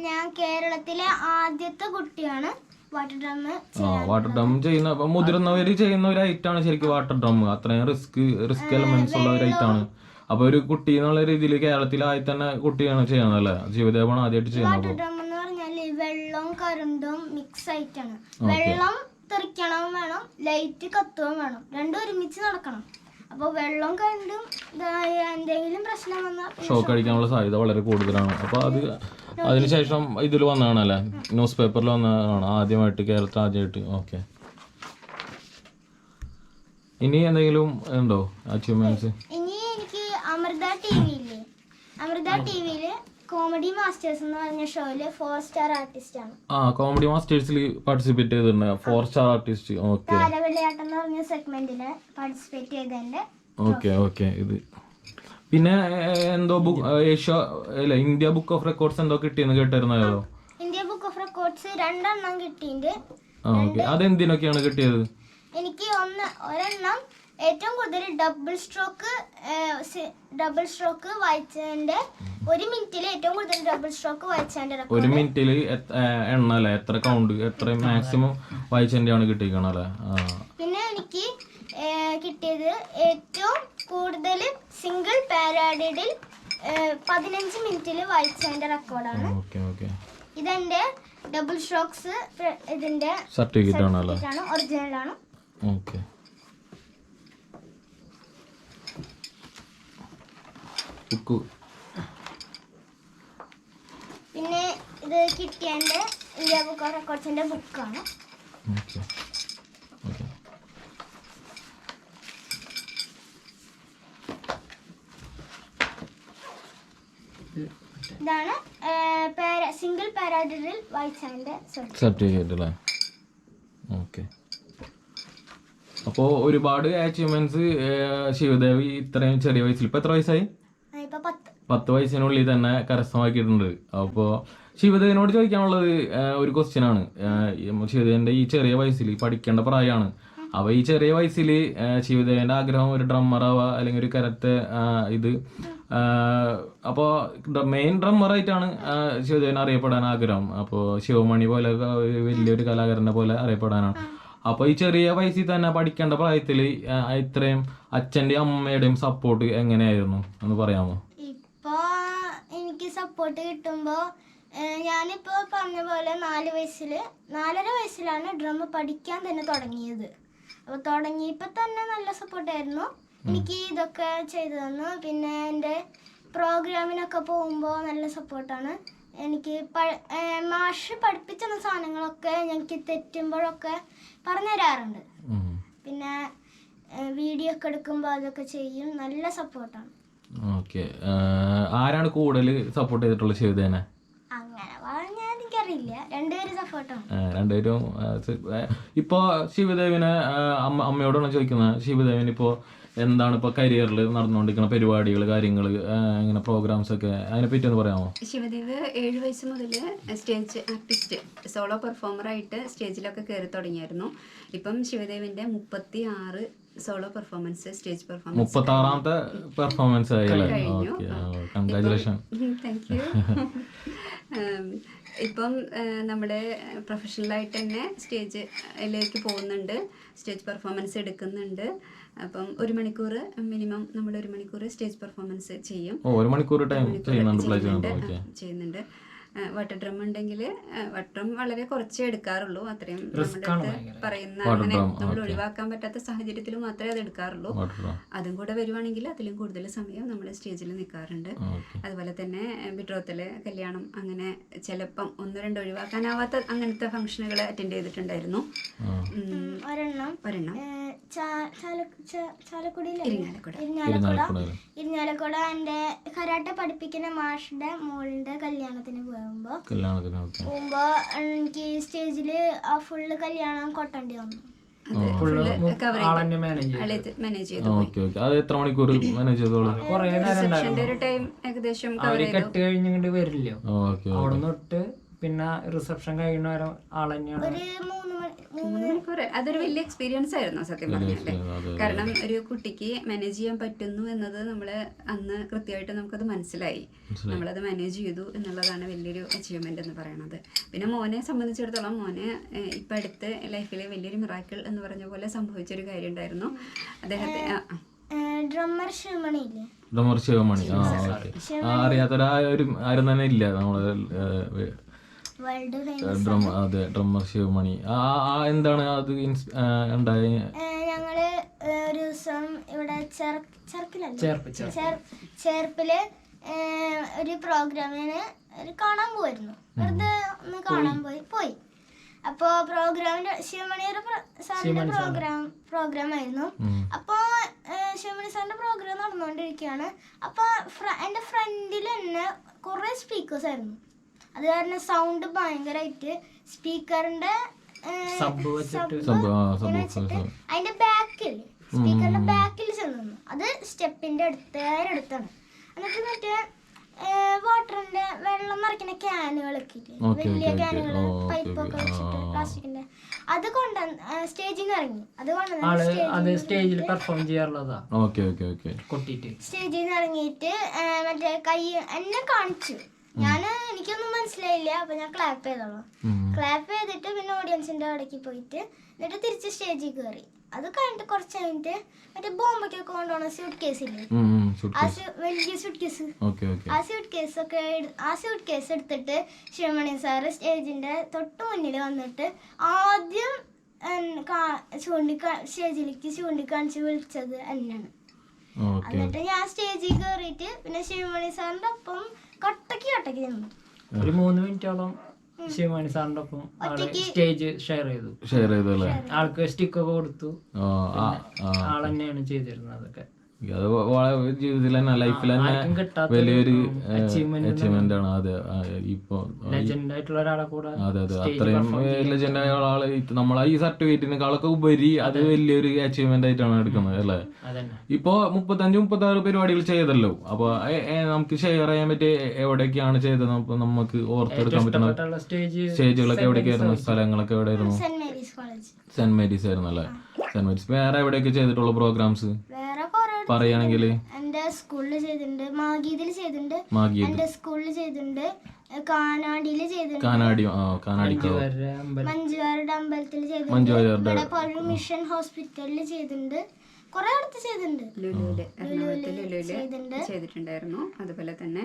ഞാൻ കേരളത്തിലെ ആദ്യത്തെ കുട്ടിയാണ് ആ വാട്ടർ ഡ്രം ചെയ്യുന്ന മുതിർന്നവര് ചെയ്യുന്ന ഒരു ഐറ്റാണ് ശരിക്കും വാട്ടർ ഡാം അത്രയും റിസ്ക് റിസ്ക് എലമെന്റ്സ് ഉള്ള ഒരു ഐറ്റാണ് അപ്പൊ ഒരു കുട്ടി എന്നുള്ള രീതിയിൽ കേരളത്തിൽ ആയി തന്നെ കുട്ടിയാണ് ചെയ്യുന്നത് അല്ലേ? ശിവദേവാണ് ആദ്യമായിട്ട് ചെയ്യുന്നത് വെള്ളവും കറണ്ടും മിക്സ് ആയിട്ടാണ്. വെള്ളം തെറിക്കണം വേണം ലൈറ്റ് കത്തുകയും വേണം. രണ്ടും ഒരുമിച്ച് നടക്കണം. അപ്പൊ വെള്ളം കണ്ടും എന്തെങ്കിലും പ്രശ്നം വന്നാൽ ഷോക്ക് അടിക്കാനുള്ള സാധ്യത വളരെ കൂടുതലാണ്. അപ്പൊ അത് അതിനുശേഷം ഇതിൽ വന്നതാണല്ലേ? ന്യൂസ് പേപ്പറിൽ വന്നതാണ്. ആദ്യമായിട്ട് കേരളത്തിൽ ആദ്യമായിട്ട്. ഓക്കെ ഇനി എന്തെങ്കിലും ഉണ്ടോ? അച്ചീവ്മെന്റ്സ് ഇനി എനിക്ക് അമൃത ടി വിയിൽ. അമൃത ടി വിയിൽ കോമഡി മാസ്റ്റേഴ്സ് എന്ന് പറഞ്ഞ ഷോയിൽ ഫോർ സ്റ്റാർ ആർട്ടിസ്റ്റ് ആണ്. ആ കോമഡി മാസ്റ്റേഴ്സിൽ പാർട്ടിസിപ്പേറ്റ് ചെയ്തിട്ടുണ്ട്. ഫോർ സ്റ്റാർ ആർട്ടിസ്റ്റ് ഓക്കെ താരവെള്ളിയാട്ടം എന്ന് പറഞ്ഞ സെഗ്മെന്റിൽ പാർട്ടിസിപ്പേറ്റ് ചെയ്തതിന്റെ ഓക്കെ ഓക്കെ ഇത്. പിന്നെ എന്തോ ബുക്ക് ഏഷ്യ അല്ല ഇന്ത്യ ബുക്ക് ഓഫ് റെക്കോർഡ്സ് എന്തോ കിട്ടിയെന്ന് കേട്ടായിരുന്നല്ലോ ഇന്ത്യ ബുക്ക് ഓഫ് റെക്കോർഡ്സ് രണ്ടെണ്ണം കിട്ടിയിട്ടുണ്ട് ഓക്കെ അതെന്തിനൊക്കെയാണ് കിട്ടിയത്? എനിക്ക് ഒന്ന് ഒരെണ്ണം ഏറ്റവും കൂടുതൽ ഡബിൾ സ്ട്രോക്ക് ഡബിൾ സ്ട്രോക്ക് വായിച്ചതിന്റെ ഒരു മിനിറ്റിൽ ഏറ്റവും കൂടുതൽ ഡബിൾ സ്ട്രോക്ക് വായിച്ചതിന്റെ ഒരു മിനിറ്റിൽ എണ്ണ അല്ലേ? എത്ര കൗണ്ട് എത്ര മാക്സിമം വായിച്ചതിന്റെ ആണ് കിട്ടിയിരിക്കണം അല്ലേ? പിന്നെ എനിക്ക് കിട്ടിയത് ഏറ്റവും കൂടുതൽ സിംഗിൾ പാരാഡിഡിൽ പതിനഞ്ച് മിനിറ്റിൽ വായിച്ചതിന്റെ റെക്കോർഡാണ് ഇതെന്റെ ഡബിൾ സ്ട്രോക്സ് ഇതിന്റെ സർട്ടിഫിക്കറ്റ് ആണല്ലേ? ആണ് ഒറിജിനൽ ആണ്. ഓക്കെ. ബുക്ക് പിന്നെ ഇത് കിട്ടിയതിന്റെ ഇന്ത്യ ബുക്ക് ഓഫ് റെക്കോർഡ്സിന്റെ ബുക്കാണ് ഓക്കെ. ഓക്കെ. ഇതാണ് സിംഗിൾ പാരാഡിഡിൽ വായിച്ചാന്റെ സർട്ടിഫിക്കറ്റ്. സർട്ടിഫിക്കറ്റ് അല്ലേ? ഓക്കെ. അപ്പോൾ ഒരുപാട് അച്ചീവ്മെന്റ്സ് ശിവദേവി ഇത്രയും ചെറിയ വയസ്സിൽ. ഇപ്പൊ എത്ര വയസ്സായി? പത്ത്. വയസ്സിനുള്ളിൽ തന്നെ കരസ്ഥമാക്കിയിട്ടുണ്ട്. അപ്പോൾ ശിവദേവനോട് ചോദിക്കാനുള്ളത് ഒരു ക്വസ്റ്റ്യൻ ആണ്. ശിവദേവന്റെ ഈ ചെറിയ വയസ്സിൽ പഠിക്കേണ്ട പ്രായമാണ്. അപ്പൊ ഈ ചെറിയ വയസ്സിൽ ശിവദേവന്റെ ആഗ്രഹം ഒരു ഡ്രമ്മർ ആവുക അല്ലെങ്കിൽ ഒരു കരത്തെ ഇത് അപ്പോൾ അപ്പോ മെയിൻ ഡ്രമ്മർ ആയിട്ടാണ് ശിവദേവൻ അറിയപ്പെടാൻ ആഗ്രഹം. അപ്പോൾ ശിവമണി പോലെ വലിയൊരു കലാകാരനെ പോലെ അറിയപ്പെടാനാണ്. അപ്പൊ ഈ ചെറിയ വയസ്സിൽ തന്നെ പഠിക്കേണ്ട പ്രായത്തിൽ ഇത്രയും അച്ഛന്റെയും അമ്മയുടെയും സപ്പോർട്ട് എങ്ങനെയായിരുന്നു? എന്ന് പറയാമോ? ഇപ്പൊ എനിക്ക് സപ്പോർട്ട് കിട്ടുമ്പോ ഏഹ്, ഞാനിപ്പോ പറഞ്ഞ പോലെ നാല് വയസ്സിൽ നാലര വയസ്സിലാണ് ഡ്രം പഠിക്കാൻ തന്നെ തുടങ്ങിയത്. അപ്പൊ തുടങ്ങിയപ്പോ തന്നെ നല്ല സപ്പോർട്ടായിരുന്നു എനിക്ക് ഇതൊക്കെ ചെയ്തു തന്നു. പിന്നെ എന്റെ പ്രോഗ്രാമിനൊക്കെ പോകുമ്പോൾ നല്ല സപ്പോർട്ടാണ് എനിക്ക് മാഷ് പഠിപ്പിച്ച സാധനങ്ങളൊക്കെ ഞങ്ങൾക്ക് തെറ്റുമ്പോഴൊക്കെ പറഞ്ഞു തരാറുണ്ട് പിന്നെ വീഡിയോ ഒക്കെ എടുക്കുമ്പോൾ അതൊക്കെ ചെയ്യും. നല്ല സപ്പോർട്ടാണ് ഓക്കെ. ആരാണ് കൂടുതൽ സപ്പോർട്ട് ചെയ്തിട്ടുള്ള ശിവദേവനെ അങ്ങനെ പറഞ്ഞാൽ എനിക്കറിയില്ല. രണ്ടുപേരും സപ്പോർട്ടാണ് രണ്ടുപേരും ഇപ്പോ ശിവദേവിനെ അമ്മയോടാണ് ചോദിക്കുന്നത്. ശിവദേവിന് ഇപ്പോ എന്താണ് ഇപ്പൊ കരിയറിൽ നടന്നുകൊണ്ടിരിക്കുന്ന പരിപാടികൾ കാര്യങ്ങൾ ഇങ്ങനെ പ്രോഗ്രാംസ് ഒക്കെ അതിനെ പറ്റി ഒന്ന് പറയാമോ? ശിവദേവ് ഏഴ് വയസ്സ് മുതൽ സ്റ്റേജ് ആർട്ടിസ്റ്റ് സോളോ പെർഫോമർ ആയിട്ട് സ്റ്റേജിലൊക്കെ കയറി തുടങ്ങിയായിരുന്നു. ഇപ്പം ശിവദേവിന്റെ മുപ്പത്തി ആറ് സോളോ പെർഫോമൻസ് സ്റ്റേജ് പെർഫോമൻസ് മുപ്പത്തി ആറാമത്തെ പെർഫോമൻസ് കൺഗ്രാചുലേഷൻ താങ്ക് യു ഇപ്പം നമ്മുടെ പ്രൊഫഷണലായിട്ട് തന്നെ സ്റ്റേജിലേക്ക് പോകുന്നുണ്ട്. സ്റ്റേജ് പെർഫോമൻസ് എടുക്കുന്നുണ്ട്. അപ്പം ഒരു മണിക്കൂർ മിനിമം നമ്മൾ ഒരു മണിക്കൂർ സ്റ്റേജ് പെർഫോമൻസ് ചെയ്യും. ഒരു മണിക്കൂർ ടൈം ചെയ്യുന്നുണ്ട്. വട്ട ഡ്രം ഉണ്ടെങ്കിൽ വട്ട ഡ്രം വളരെ കുറച്ചേ എടുക്കാറുള്ളൂ. അത്രയും നമ്മുടെ അടുത്ത് പറയുന്ന അങ്ങനെ നമ്മൾ ഒഴിവാക്കാൻ പറ്റാത്ത സാഹചര്യത്തിൽ മാത്രമേ അത് എടുക്കാറുള്ളൂ. അതും കൂടെ വരുവാണെങ്കിൽ അതിലും കൂടുതൽ സമയം നമ്മൾ സ്റ്റേജിൽ നിൽക്കാറുണ്ട്. അതുപോലെ തന്നെ ബിട്രോത്തിൽ കല്യാണം അങ്ങനെ ചിലപ്പം ഒന്ന് രണ്ട് ഒഴിവാക്കാനാവാത്ത അങ്ങനത്തെ ഫംഗ്ഷനുകൾ അറ്റൻഡ് ചെയ്തിട്ടുണ്ടായിരുന്നു. ഒരെണ്ണം. ഇരിങ്ങാലക്കുടയിൽ. ഇരിങ്ങാലക്കുട കരാട്ടെ പഠിപ്പിക്കുന്ന മാഷിന്റെ മോളിന്റെ കല്യാണത്തിന് പോകുമ്പോ കല്യാണത്തിന്. ഓക്കെ പോകുമ്പോ എനിക്ക് സ്റ്റേജിൽ ആ ഫുള്ള് കല്യാണം കൊട്ടേണ്ടി വന്നു. ഓക്കെ ഓക്കെ അത് എത്ര മണിക്കൂർ മാനേജ് ചെയ്തോളൂ? അവർ കെട്ട് വരില്ലോ. അവിടെ തൊട്ട് പിന്നെ റിസപ്ഷൻ കഴിയുന്ന ആളെന്നെയാണ്. മണി അതൊരു വലിയ എക്സ്പീരിയൻസ് ആയിരുന്നു സത്യം പറഞ്ഞാൽ. കാരണം ഒരു കുട്ടിക്ക് മാനേജ് ചെയ്യാൻ പറ്റുന്നു എന്നത് നമ്മൾ അന്ന് കൃത്യമായിട്ട് നമുക്കത് മനസ്സിലായി. നമ്മളത് മാനേജ് ചെയ്തു എന്നുള്ളതാണ് വലിയൊരു അച്ചീവ്മെന്റ് എന്ന് പറയുന്നത് പിന്നെ മോനെ സംബന്ധിച്ചിടത്തോളം മോനെ ഇപ്പം അടുത്ത് ലൈഫിലെ വലിയൊരു മിറാക്കിൾ എന്ന് പറഞ്ഞ പോലെ സംഭവിച്ചൊരു കാര്യം ഉണ്ടായിരുന്നു അദ്ദേഹത്തെ. ഡ്രമ്മർ ശിവമണി ഇല്ലേ? ഡ്രമ്മർ ശിവമണി. ആ ഓക്കെ. ആ അറിയാത്തൊരാരും ആരും തന്നെ ഇല്ല നമ്മളെ ഡ്രം അതെ ഡ്രമ്മർ ശിവമണി. ആ എന്താണ് അത് ഉണ്ടായ ഞങ്ങൾ ഒരു ദിവസം ഇവിടെ ചേർപ്പിൽ ഒരു പ്രോഗ്രാമിന് ഒരു കാണാൻ പോയിരുന്നു വെറുതെ ഒന്ന് കാണാൻ പോയി. പോയി അപ്പോ പ്രോഗ്രാമിന്റെ ശിവമണിയുടെ സാറിന്റെ പ്രോഗ്രാം പ്രോഗ്രാം ആയിരുന്നു. അപ്പോ ശിവമണി സാറിന്റെ പ്രോഗ്രാം നടന്നുകൊണ്ടിരിക്കുകയാണ്. അപ്പൊ എന്റെ ഫ്രണ്ടിൽ തന്നെ കുറെ സ്പീക്കേഴ്സ് ആയിരുന്നു. അത് കാരണം സൗണ്ട് ഭയങ്കരമായിട്ട് സ്പീക്കറിന്റെ അതിന്റെ ബാക്കിൽ സ്പീക്കറിന്റെ ബാക്കിൽ ചെന്നു അത് സ്റ്റെപ്പിന്റെ അടുത്ത് അടുത്താണ്. എന്നിട്ട് മറ്റേ വാട്ടറിന്റെ വെള്ളം നിറയ്ക്കുന്ന ക്യാനുകളൊക്കെ വലിയ ക്യാനുകൾ പൈപ്പൊക്കെ വെച്ചിട്ട്. പ്ലാസ്റ്റിക്കിന്റെ. അത് കൊണ്ട് സ്റ്റേജിൽ നിന്ന് ഇറങ്ങി. അത് കൊണ്ടുവന്ന് സ്റ്റേജിൽ പെർഫോം ചെയ്യാറുള്ളതാ. Okay okay okay. കൊട്ടിയിട്ട്. സ്റ്റേജിൽ നിന്ന് ഇറങ്ങിയിട്ട് മറ്റേ കൈ എന്നെ കാണിച്ചു. ഞാൻ എനിക്കൊന്നും മനസ്സിലായില്ല. അപ്പൊ ഞാൻ ക്ലാപ്പ് ചെയ്തോളാം ക്ലാപ്പ് ചെയ്തിട്ട് പിന്നെ ഓഡിയൻസിന്റെ അവിടേക്ക് പോയിട്ട് എന്നിട്ട് തിരിച്ച് സ്റ്റേജിൽ കയറി അത് കഴിഞ്ഞിട്ട് കുറച്ച് കഴിഞ്ഞിട്ട് മറ്റേ ബോംബൊക്കെ കൊണ്ടുപോകണം സ്യൂട്ട് കേസ് ഇല്ലേ? ആ വലിയ സ്യൂട്ട് കേസ് ആ സ്യൂട്ട് കേസ് ഒക്കെ ആ സ്യൂട്ട് കേസ് എടുത്തിട്ട് ശിവമണി സാറ് സ്റ്റേജിന്റെ തൊട്ട് മുന്നിൽ വന്നിട്ട് ആദ്യം ചൂണ്ടിക്കാ സ്റ്റേജിലേക്ക് ചൂണ്ടിക്കാണിച്ച് വിളിച്ചത് എന്നെയാണ്. എന്നിട്ട് ഞാൻ സ്റ്റേജിൽ കയറിയിട്ട് പിന്നെ ശിവമണി സാറിന്റെ ഒപ്പം കട്ടക്ക് കട്ടക്ക് ഒരു മൂന്ന് മിനിറ്റോളം ശിവമാണി സാറിന്റെ ഒപ്പം ആൾ സ്റ്റേജ് ഷെയർ ചെയ്തു. ഷെയർ ചെയ്തു അല്ലേ? ആൾക്ക് സ്റ്റിക്കൊക്കെ കൊടുത്തു. ആൾ തന്നെയാണ് ചെയ്തിരുന്നത് അതൊക്കെ. അത് വളരെ ജീവിതത്തിൽ തന്നെ ലൈഫിൽ തന്നെ വലിയൊരു അച്ചീവ്മെന്റ് ആണ് അതെ. ഇപ്പൊ ലെജൻഡ് ആയിട്ടുള്ള ഒരാളെ കൂടെ അതെ അതെ. അത്രയും ലെജൻഡ് ആയ ആൾ നമ്മളെ ഈ സർട്ടിഫിക്കറ്റിനെക്കാളൊക്കെ ഉപരി അത് വലിയൊരു അച്ചീവ്മെന്റ് ആയിട്ടാണ് എടുക്കുന്നത് അല്ലെ? ഇപ്പൊ മുപ്പത്തഞ്ച് മുപ്പത്തി ആറ് പരിപാടികൾ ചെയ്തല്ലോ. അപ്പൊ നമുക്ക് ഷെയർ ചെയ്യാൻ പറ്റിയ എവിടെയൊക്കെയാണ് ചെയ്തത്? അപ്പൊ നമുക്ക് ഓർത്തെടുക്കാൻ പറ്റുന്ന സ്റ്റേജുകളൊക്കെ എവിടെയൊക്കെയായിരുന്നു സ്ഥലങ്ങളൊക്കെ എവിടെയായിരുന്നു saint Mary's college saint Mary's ആയിരുന്നു അല്ലെ സെന്റ് മേരീസ് വേറെ എവിടെയൊക്കെ ചെയ്തിട്ടുള്ള പ്രോഗ്രാംസ് പറയുകയാണെങ്കിൽ എന്റെ സ്കൂളിൽ ചെയ്തിട്ടുണ്ട് മാഗീതിൽ ചെയ്തിട്ടുണ്ട് എന്റെ സ്കൂളിൽ ചെയ്തിട്ടുണ്ട് കാനാടിയിൽ ചെയ്തിട്ടുണ്ട്. കാനാടി ആ കാനാടിക്ക് വരെ മഞ്ജുവാരുടെ അമ്പലത്തിൽ ചെയ്തിട്ടുണ്ട്. മഞ്ജു വാര്യരുടെ ഇവിടെ ഒരു മിഷൻ ഹോസ്പിറ്റലിൽ ചെയ്തിട്ടുണ്ട്. കുറെ അടുത്ത് ചെയ്തിട്ടുണ്ട്. ലുലുവിൽ എറണാകുളത്ത് ലുലുവിൽ ലുലുവിൽ ചെയ്തിട്ടുണ്ട്. ചെയ്തിട്ടുണ്ടായിരുന്നു. അതുപോലെ തന്നെ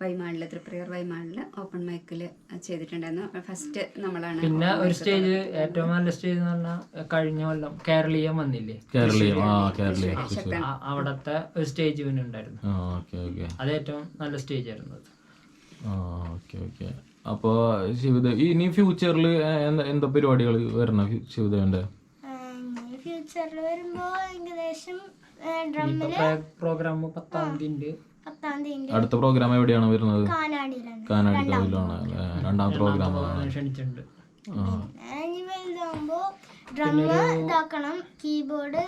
വൈമാളിൽ തൃപ്രിയർ വൈമാളിൽ ഓപ്പൺ മൈക്കിൽ ചെയ്തിട്ടുണ്ടായിരുന്നു. ഫസ്റ്റ് നമ്മളാണ് പിന്നെ ഒരു സ്റ്റേജ് ഏറ്റവും നല്ല സ്റ്റേജ് എന്ന് പറഞ്ഞാൽ കഴിഞ്ഞ കൊല്ലം കേരളീയം വന്നില്ലേ? കേരളീയം. ആ കേരളീയം. അവിടത്തെ ഒരു സ്റ്റേജ് പിന്നെ ഉണ്ടായിരുന്നു. ആ ഓക്കെ ഓക്കെ. അത് ഏറ്റവും നല്ല സ്റ്റേജ് ആയിരുന്നു അത്. ആ ഓക്കെ ഓക്കെ. അപ്പോ ശിവദേവ് ഇനി ഫ്യൂച്ചറിൽ എന്താ പരിപാടികൾ വരണം ശിവദേവന്റെ? ഫ്യൂച്ചറിൽ വരുമ്പോ ഏകദേശം ഡ്രമ്മിൽ പ്രോഗ്രാം പത്താം തീയതി പത്താം തീയതി അടുത്ത പ്രോഗ്രാം എവിടെയാണ് വരുന്നത്? കാനാടിയിലാണ്. കാനാടി കോവിലാണ് രണ്ടാമത്തെ പ്രോഗ്രാം ക്ഷണിച്ചിട്ടുണ്ട്. ഡ്രമ്മ് ഇതാക്കണം കീബോർഡ്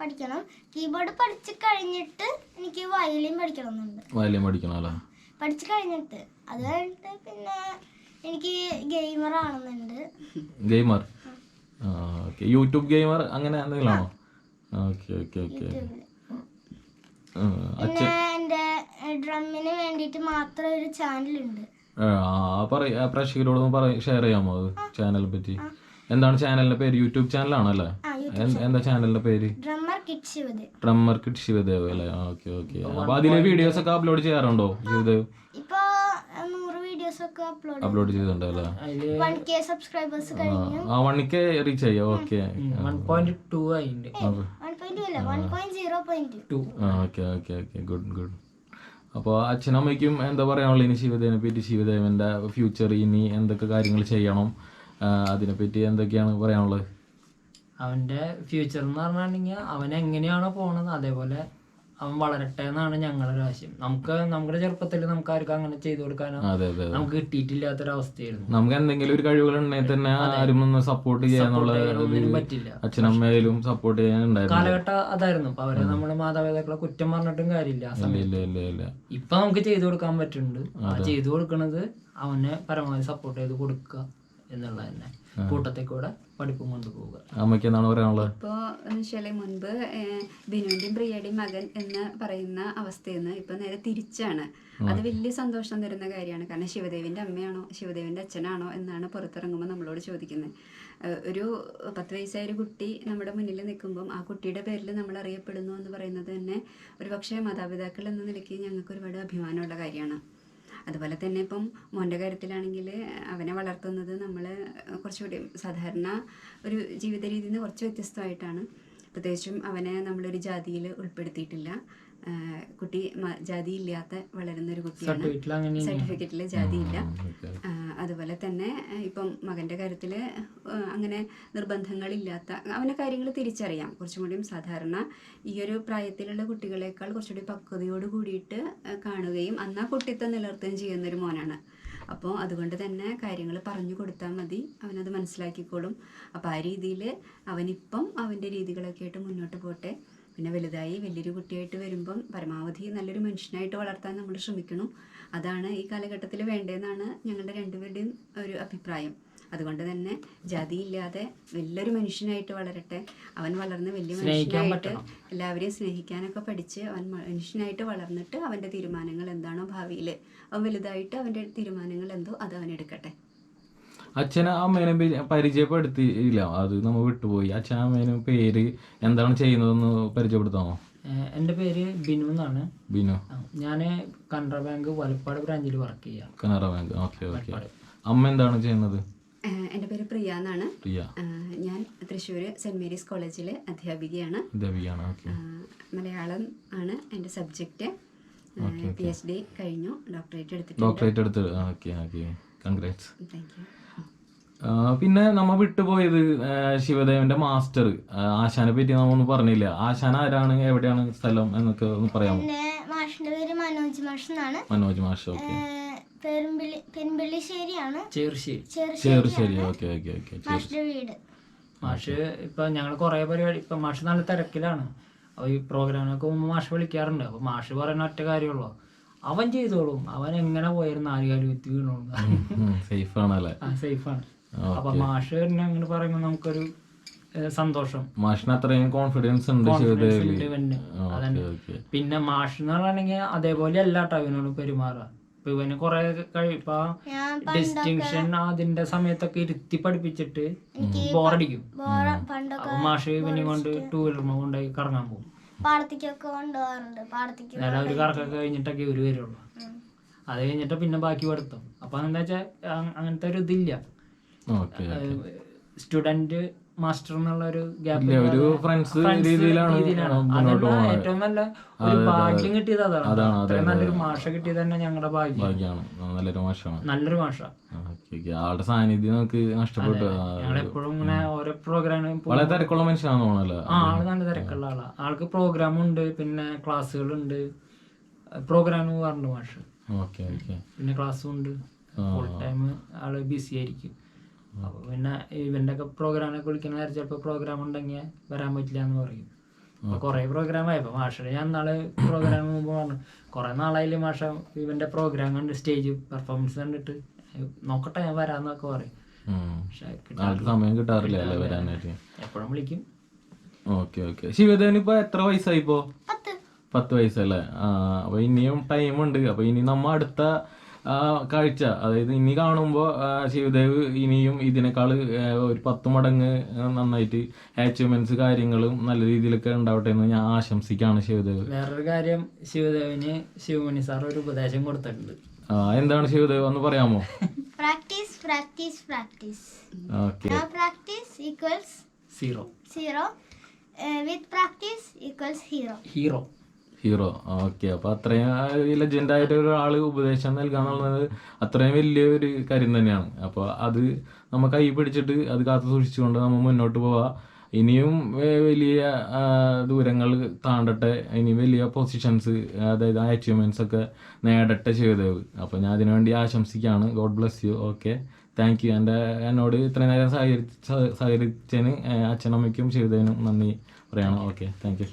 പഠിക്കണം. കീബോർഡ് പഠിച്ചു കഴിഞ്ഞിട്ട് എനിക്ക് വയലിൻ പഠിക്കണമെന്നുണ്ട്. വയലിൻ പഠിക്കണം അല്ലേ? പഠിച്ചു കഴിഞ്ഞിട്ട്. അത് കഴിഞ്ഞിട്ട് പിന്നെ എനിക്ക് ഗെയിമർ ആണെന്നുണ്ട്. ഗെയിമർ ഓക്കെ യൂട്യൂബ് ഗെയിമർ അങ്ങനെ എന്തെങ്കിലും ആണോ ഓക്കെ ഓക്കെ ഓക്കെ എന്റെ ഡ്രമ്മിന് വേണ്ടിയിട്ട് മാത്രം ഒരു ചാനലുണ്ട്. ആ പറയ പ്രേക്ഷകരോടൊന്ന് പറ ഷെയർ ചെയ്യാമോ അത് ചാനലിനെ പറ്റി? എന്താണ് ചാനലിന്റെ പേര്? യൂട്യൂബ് ചാനലാണല്ലേ എന്ത്- ചാനലിന്റെ പേര്? ഡ്രമ്മർ കിഡ് ശിവദേവ് അല്ലേ? ഓക്കെ ഓക്കെ അപ്പൊ അതിലെ വീഡിയോസ് ഒക്കെ അപ്ലോഡ് ചെയ്യാറുണ്ടോ ശിവദേവ് ഇപ്പൊ അഹ്, നൂറ് വീഡിയോസ് ഒക്കെ അപ്ലോഡ് അപ്ലോഡ് ചെയ്തിട്ടുണ്ട് അല്ലേ? അതിൽ വൺ കെ സബ്സ്ക്രൈബേഴ്സ് കഴിഞ്ഞു. ആ റീച്ച് ആയി ഓക്കെ വൺ പോയിന്റ് ടു ആയിണ്ട്. വൺ പോയിന്റ് അല്ല one point zero point two okay okay okay good good അപ്പോൾ അച്ഛനമ്മയ്ക്കും എന്താ പറയാനുള്ളത്? ഇനി ശിവദേവനെ പറ്റി ശിവദേവന്റെ ഫ്യൂച്ചർ ഇനി എന്തൊക്കെ കാര്യങ്ങൾ ചെയ്യണം? അതിനെപ്പറ്റി എന്തൊക്കെയാണ് പറയാനുള്ളത്? അവന്റെ ഫ്യൂച്ചർ എന്ന് പറഞ്ഞിട്ടുണ്ടെങ്കിൽ അവൻ എങ്ങനെയാണോ പോണത്. അതേപോലെ അവൻ വളരട്ടെ എന്നാണ് ഞങ്ങളുടെ ആശയം. നമുക്ക് നമ്മുടെ ചെറുപ്പത്തിൽ നമുക്ക് ആർക്കും അങ്ങനെ ചെയ്തു കൊടുക്കാനോ നമുക്ക് കിട്ടിയിട്ടില്ലാത്ത ഒരു നമുക്ക് കിട്ടിയിട്ടില്ലാത്തൊരവസ്ഥയായിരുന്നു. നമുക്ക് എന്തെങ്കിലും ഒരു കഴിവുകൾ ഉണ്ടെങ്കിൽ തന്നെ ആരും ഒന്ന് സപ്പോർട്ട് ചെയ്യാനുള്ള പറ്റില്ല. അച്ഛനമ്മയിലും സപ്പോർട്ട് ചെയ്യാൻ കാലഘട്ടം അതായിരുന്നു. അപ്പൊ അവരെ നമ്മുടെ മാതാപിതാക്കളെ കുറ്റം പറഞ്ഞിട്ടും കാര്യമില്ല ആ സമയത്ത്. ഇപ്പൊ നമുക്ക് ചെയ്തു കൊടുക്കാൻ പറ്റുന്നുണ്ട്. ആ ചെയ്തു കൊടുക്കണത് അവനെ പരമാവധി സപ്പോർട്ട് ചെയ്ത് കൊടുക്കുക എന്നുള്ളത് തന്നെ. കൂട്ടത്തിൽ കൂടെ പഠിപ്പും കൊണ്ടുപോവുക അമ്മയ്ക്ക് എന്താണ് പറയാനുള്ളത്? ഇപ്പോൾ വെച്ചാൽ മുൻപ് ബിനുവിന്റെയും പ്രിയയുടെയും മകൻ എന്ന് പറയുന്ന അവസ്ഥയിൽ നിന്ന് ഇപ്പം നേരെ തിരിച്ചാണ്. അത് വലിയ സന്തോഷം തരുന്ന കാര്യമാണ്. കാരണം ശിവദേവിന്റെ അമ്മയാണോ ശിവദേവിന്റെ അച്ഛനാണോ എന്നാണ് പുറത്തിറങ്ങുമ്പോൾ നമ്മളോട് ചോദിക്കുന്നത് ഒരു പത്ത് വയസ്സായ ഒരു കുട്ടി നമ്മുടെ മുന്നിൽ നിൽക്കുമ്പം ആ കുട്ടിയുടെ പേരിൽ നമ്മൾ അറിയപ്പെടുന്നു എന്ന് പറയുന്നത് തന്നെ ഒരു പക്ഷേ മാതാപിതാക്കൾ എന്ന നിലയ്ക്ക് ഞങ്ങൾക്ക് ഒരുപാട് അഭിമാനമുള്ള കാര്യമാണ്. അതുപോലെ തന്നെ ഇപ്പം മോന്റെ കാര്യത്തിലാണെങ്കിൽ അവനെ വളർത്തുന്നത് നമ്മൾ കുറച്ചുകൂടി സാധാരണ ഒരു ജീവിത രീതിയിൽ നിന്ന് കുറച്ച് വ്യത്യസ്തമായിട്ടാണ്. പ്രത്യേകിച്ചും അവനെ നമ്മളൊരു ജാതിയിൽ ഉൾപ്പെടുത്തിയിട്ടില്ല. കുട്ടി ജാതിയില്ലാത്ത വളരുന്ന ഒരു കുട്ടിയാണ് സർട്ടിഫിക്കറ്റിൽ ജാതിയില്ല. അതുപോലെ തന്നെ ഇപ്പം മകന്റെ കാര്യത്തിൽ അങ്ങനെ നിർബന്ധങ്ങളില്ലാത്ത അവനെ കാര്യങ്ങൾ തിരിച്ചറിയാം. കുറച്ചും കൂടിയും സാധാരണ ഈ ഒരു പ്രായത്തിലുള്ള കുട്ടികളെക്കാൾ കുറച്ചുകൂടി പക്വതയോട് കൂടിയിട്ട് കാണുകയും അന്നാ കുട്ടിത്തം നിലനിർത്തുകയും ചെയ്യുന്ന ഒരു മോനാണ്. അപ്പോൾ അതുകൊണ്ട് തന്നെ കാര്യങ്ങൾ പറഞ്ഞു കൊടുത്താൽ മതി. അവനത് മനസ്സിലാക്കിക്കോളും. അപ്പോൾ ആ രീതിയിൽ അവനിപ്പം അവന്റെ രീതികളൊക്കെ ആയിട്ട് മുന്നോട്ട് പോട്ടെ. പിന്നെ വലുതായി വലിയൊരു കുട്ടിയായിട്ട് വരുമ്പം പരമാവധി നല്ലൊരു മനുഷ്യനായിട്ട് വളർത്താൻ നമ്മൾ ശ്രമിക്കണം. അതാണ് ഈ കാലഘട്ടത്തിൽ വേണ്ടതെന്നാണ് ഞങ്ങളുടെ രണ്ടുപേരുടെയും ഒരു അഭിപ്രായം. അതുകൊണ്ട് തന്നെ ജാതിയില്ലാതെ വലിയൊരു മനുഷ്യനായിട്ട് വളരട്ടെ. അവൻ വളർന്ന് വലിയ മനുഷ്യനായിട്ട് എല്ലാവരെയും സ്നേഹിക്കാനൊക്കെ പഠിച്ച് അവൻ മനുഷ്യനായിട്ട് വളർന്നിട്ട് അവന്റെ തീരുമാനങ്ങൾ എന്താണോ ഭാവിയിൽ അവൻ വലുതായിട്ട് അവന്റെ തീരുമാനങ്ങൾ എന്തോ അത് അവൻ എടുക്കട്ടെ. അച്ഛനെ അമ്മേനെ പരി- പരിചയപ്പെടുത്തിയില്ല. അത് നമ്മൾ വിട്ടുപോയി. അച്ഛൻ അമ്മേനും പേര് എന്താണ് ചെയ്യുന്നതെന്ന് പരിചയപ്പെടുത്താമോ? എന്റെ എന്റെ പേര് ബിനു എന്നാണ്. ബിനു. ഞാൻ കനറ ബാങ്ക് വലപ്പാട് ബ്രാഞ്ചിൽ വർക്ക് ചെയ്യാം. കനറ ബാങ്ക്. Okay okay. അമ്മ എന്താണ് ചെയ്യുന്നത്? എന്റെ എന്റെ പേര് പ്രിയ എന്നാണ്. പ്രിയ. ഞാൻ തൃശ്ശൂർ സെന്റ് മേരീസ് കോളേജിലെ അധ്യാപികയാണ്. അധ്യാപികയാണ്. ഓക്കെ. മലയാളം ആണ് എന്റെ സബ്ജക്റ്റ്. പി എച്ച് ഡി കഴിഞ്ഞു. ഡോക്ടറേറ്റ് എടുത്തിട്ടുണ്ട്. ഡോക്ടറേറ്റ് എടുത്ത് okay okay. Congrats thank you പിന്നെ നമ്മ വിട്ടുപോയത് ശിവദേവന്റെ മാസ്റ്റർ. ആശാനെ പറ്റി നമ്മ ഒന്നും പറഞ്ഞില്ല. ആശാൻ ആരാണ്? എവിടെയാണ് സ്ഥലം എന്നൊക്കെ ഒന്ന് പറയാമോ? പിന്നെ മാഷിന്റെ പേര് മനോജ് മാഷ് എന്നാണ് മനോജ് മാഷ് ഓക്കെ. ഏഹ് പെരുമ്പിള്ളി പെരുമ്പിള്ളിശ്ശേരിയാണ്. ചേർശ്ശേരി ചെറു ശരി ശരി ഓക്കെ ഓക്കെ ഓക്കെ മാഷിന്റെ വീട്. മാഷ് ഇപ്പൊ ഞങ്ങൾ കുറെ പരിപാടി ഇപ്പൊ മാഷ് നല്ല തിരക്കിലാണ്. അപ്പൊ ഈ പ്രോഗ്രാമിനൊക്കെ മുമ്പ് മാഷ് വിളിക്കാറുണ്ട്. അപ്പൊ മാഷ് പറയുന്ന ഒറ്റ കാര്യമുള്ളൂ. അവൻ ചെയ്തോളും. അവൻ എങ്ങനെ പോയാലും നാലുകാലി വെത്തി വീണോളും. സേഫ് ആണല്ലേ ആ സേഫാണ്. അപ്പൊ മാഷ് തന്നെ അങ്ങനെ പറയുമ്പോൾ നമുക്കൊരു സന്തോഷം. മാഷിന് അത്രയും കോൺഫിഡൻസ് ഉണ്ട് പിന്നെ മാഷ് എന്ന് പറയുകയാണെങ്കിൽ അതേപോലെ അല്ല കേട്ടോ ഇവനോട് പെരുമാറുക ഇപ്പൊ ഇവന് കുറെ ഞാൻ ഡിസ്റ്റിങ്ഷൻ അതിന്റെ സമയത്തൊക്കെ ഇരുത്തി പഠിപ്പിച്ചിട്ട് ബോറടിക്കും ബോറ മാഷ് ഇവനെ കൊണ്ട് ടൂ വീലർമ കൊണ്ടുപോയി കറങ്ങാൻ പോകും. പാടത്തേക്കൊക്കെ കൊണ്ടുപോകാറുണ്ട് പാടത്തേക്ക് നേരെ ഒരു കറക്കൊക്കെ കഴിഞ്ഞിട്ടൊക്കെ ഇവർ വരുള്ളൂ. അത് കഴിഞ്ഞിട്ട് പിന്നെ ബാക്കി പഠിത്തം. അപ്പൊ എന്താ വെച്ചാൽ അങ്ങനത്തെ ഒരു ഇതില്ല. സ്റ്റുഡന്റ് മാസ്റ്റർ എന്നുള്ള ഒരു ഗ്യാപ്പ് ഒരു ഫ്രണ്ട്സ് രീതിയിലാണ് അതെല്ലാം ഏറ്റവും നല്ല ഒരു ഭാഗ്യം കിട്ടിയത് അതാണ്. അത്രയും നല്ലൊരു മാഷ കിട്ടിയത് തന്നെ ഞങ്ങളുടെ ഭാഗ്യം. ഭാഗ്യമാണ് നല്ലൊരു മാഷാണ്. നല്ലൊരു മാഷ. ആളുടെ സാന്നിധ്യം നമുക്ക് നഷ്ടപ്പെട്ടു. എപ്പോഴും ഇങ്ങനെ ഓരോ പ്രോഗ്രാമിനും വളരെ തിരക്കുള്ള മനുഷ്യനാണെന്ന് തോന്നല്ലോ ആ ആൾ നല്ല തിരക്കുള്ള ആളാ. ആൾക്ക് പ്രോഗ്രാം ഉണ്ട് പിന്നെ ക്ലാസ്സുകളുണ്ട്. പ്രോഗ്രാം പറഞ്ഞു മാഷ്. പിന്നെ ക്ലാസ്സും ഉണ്ട്. ഫുൾ ടൈം ആൾ ബിസി ആയിരിക്കും. അപ്പൊ പിന്നെ ഇവന്റെ ഒക്കെ പ്രോഗ്രാമൊക്കെ വിളിക്കുന്ന നേരം ചിലപ്പോൾ പ്രോഗ്രാം ഉണ്ടെങ്കിൽ വരാൻ പറ്റില്ല എന്ന് പറയും. അപ്പൊ കുറെ പ്രോഗ്രാം ആയപ്പോ മാഷ ഞാൻ നാളെ പ്രോഗ്രാം മുമ്പ് പറഞ്ഞു. കുറെ നാളായില്ലേ മാഷ ഇവന്റെ പ്രോഗ്രാം കണ്ട് സ്റ്റേജ് പെർഫോമൻസ് കണ്ടിട്ട്. നോക്കട്ടെ ഞാൻ വരാന്നൊക്കെ പറയും. സമയം കിട്ടാറില്ല വരാനായിട്ട്? എപ്പോഴും വിളിക്കും. Okay okay. ശിവദേവന് ഇപ്പൊ എത്ര വയസ്സായി ഇപ്പോ? പത്ത്. വയസ്സല്ലേ? ആ അപ്പൊ ഇനിയും ടൈം ഉണ്ട്. അപ്പൊ ഇനി നമ്മ അടുത്ത കാഴ്ച അതായത് ഇനി കാണുമ്പോൾ ശിവദേവ് ഇനിയും ഇതിനേക്കാൾ ഒരു പത്ത് മടങ്ങ് നന്നായിട്ട് അച്ചീവ്മെന്റ്സ് കാര്യങ്ങളും നല്ല രീതിയിലൊക്കെ ഉണ്ടാവട്ടെ എന്ന് ഞാൻ ആശംസിക്കാണ് ശിവദേവ് വേറൊരു കാര്യം ശിവദേവിന് ശിവമണി സാർ ഒരു ഉപദേശം കൊടുത്തിട്ടുണ്ട്. ആ, എന്താണ് ശിവദേവ് എന്ന് പറയാമോ? Practice practice practice okay no practice equals zero zero with practice equals hero hero hero okay അപ്പൊ അത്രയും ലെജൻഡ് ആയിട്ട് ഒരാൾ ഉപദേശം നൽകാന്നുള്ളത് അത്രയും വലിയ ഒരു കാര്യം തന്നെയാണ്. അപ്പൊ അത് നമ്മ കൈ പിടിച്ചിട്ട് അത് കാത്തു സൂക്ഷിച്ചുകൊണ്ട് നമ്മൾ മുന്നോട്ട് പോവാ. ഇനിയും വലിയ ദൂരങ്ങൾ താണ്ടട്ടെ. ഇനി വലിയ പൊസിഷൻസ് അതായത് അച്ചീവ്മെന്റ്സ് ഒക്കെ നേടട്ടെ ചെയ്തേവ്. അപ്പൊ ഞാൻ അതിനുവേണ്ടി ആശംസിക്കുകയാണ്. God bless you okay thank you എന്റെ എന്നോട് ഇത്രയും നേരം സഹകരി സഹകരിച്ചതിന് അച്ഛനമ്മയ്ക്കും ചെയ്തതിനും നന്ദി പറയണം. Okay thank U